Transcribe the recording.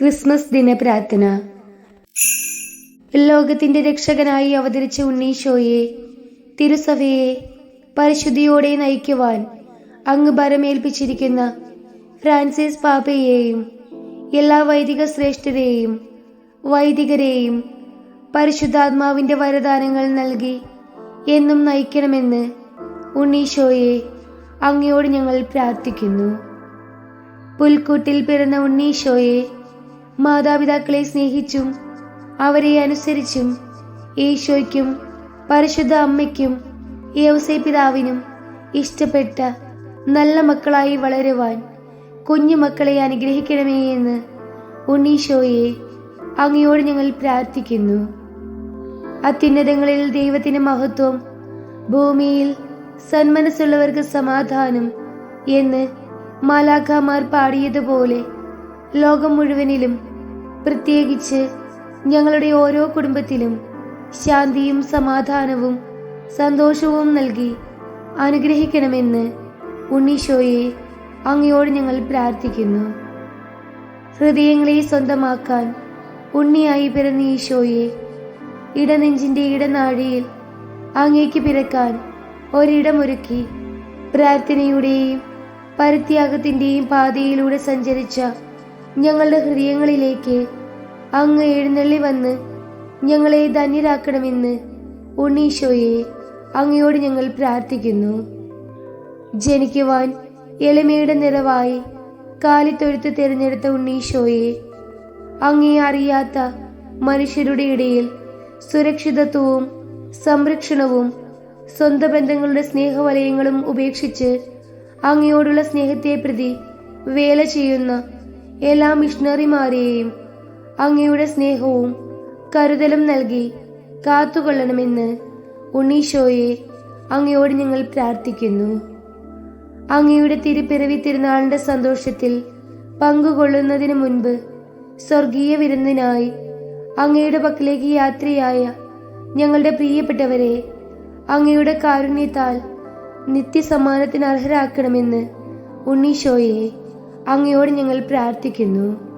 Christmas ദിന പ്രാർത്ഥന ലോകത്തിന്റെ രക്ഷകനായി അവതരിച്ച ഉണ്ണീശോയെ തിരുസഭയെ പരിശുദ്ധിയോടെ നയിക്കുവാൻ അങ്ങ് ഭരമേൽപ്പിച്ചിരിക്കുന്ന ഫ്രാൻസിസ് പാപ്പയെയും എല്ലാ വൈദിക ശ്രേഷ്ഠരെയും വൈദികരെയും പരിശുദ്ധാത്മാവിന്റെ വരദാനങ്ങൾ നൽകി എന്നും നയിക്കണമെന്ന് ഉണ്ണീശോയെ അങ്ങയോട് ഞങ്ങൾ പ്രാർത്ഥിക്കുന്നു. പുൽക്കൂട്ടിൽ പിറന്ന ഉണ്ണീശോയെ മാതാപിതാക്കളെ സ്നേഹിച്ചും അവരെ അനുസരിച്ചും ഈശോയ്ക്കും പരിശുദ്ധ അമ്മയ്ക്കും വ്യവസായ പിതാവിനും ഇഷ്ടപ്പെട്ട നല്ല മക്കളായി വളരുവാൻ കുഞ്ഞു മക്കളെ അനുഗ്രഹിക്കണമേ എന്ന് ഉണ്ണീശോയെ അങ്ങയോട് ഞങ്ങൾ പ്രാർത്ഥിക്കുന്നു. അത്യുന്നതങ്ങളിൽ ദൈവത്തിന് മഹത്വം ഭൂമിയിൽ സന്മനസ്സുള്ളവർക്ക് സമാധാനം എന്ന് മാലാഖമാർ പാടിയതുപോലെ ലോകം മുഴുവനിലും പ്രത്യേകിച്ച് ഞങ്ങളുടെ ഓരോ കുടുംബത്തിലും ശാന്തിയും സമാധാനവും സന്തോഷവും നൽകി അനുഗ്രഹിക്കണമെന്ന് ഉണ്ണീശോയെ അങ്ങയോട് ഞങ്ങൾ പ്രാർത്ഥിക്കുന്നു. ഹൃദയങ്ങളെ സ്വന്തമാക്കാൻ ഉണ്ണിയായി പിറന്ന ഈശോയെ ഇടനെഞ്ചിന്റെ ഇടനാഴിയിൽ അങ്ങേക്ക് പിറക്കാൻ ഒരിടമൊരുക്കി പ്രാർത്ഥനയുടെയും പരിത്യാഗത്തിന്റെയും പാതയിലൂടെ സഞ്ചരിച്ച ഞങ്ങളുടെ ഹൃദയങ്ങളിലേക്ക് അങ്ങ് എഴുന്നള്ളി വന്ന് ഞങ്ങളെ ധന്യരാക്കണമെന്ന് ഉണ്ണീശോയെ അങ്ങയോട് ഞങ്ങൾ പ്രാർത്ഥിക്കുന്നു. ജനിക്കുവാൻ എളിമയുടെ നിറവായി കാലിത്തൊഴുത്ത് തിരഞ്ഞെടുത്ത ഉണ്ണീശോയെ അങ്ങേ അറിയാത്ത മനുഷ്യരുടെ ഇടയിൽ സുരക്ഷിതത്വവും സംരക്ഷണവും സ്വന്തം ബന്ധങ്ങളുടെ സ്നേഹവലയങ്ങളും ഉപേക്ഷിച്ച് അങ്ങയോടുള്ള സ്നേഹത്തെ പ്രതി വേല ചെയ്യുന്ന എല്ലാ മിഷണറിമാരെയും അങ്ങയുടെ സ്നേഹവും കരുതലും നൽകി കാത്തുകൊള്ളണമെന്ന് ഉണ്ണീശോയെ അങ്ങയോട് ഞങ്ങൾ പ്രാർത്ഥിക്കുന്നു. അങ്ങയുടെ തിരുപ്പിറവി തിരുനാളിന്റെ സന്തോഷത്തിൽ പങ്കുകൊള്ളുന്നതിന് മുൻപ് സ്വർഗീയ വിരുന്നിനായി അങ്ങയുടെ പക്കലേക്ക് യാത്രയായ ഞങ്ങളുടെ പ്രിയപ്പെട്ടവരെ അങ്ങയുടെ കാരുണ്യത്താൽ നിത്യസമ്മാനത്തിന് അർഹരാക്കണമെന്ന് ഉണ്ണീശോയെ അങ്ങയോട് ഞങ്ങൾ പ്രാർത്ഥിക്കുന്നു.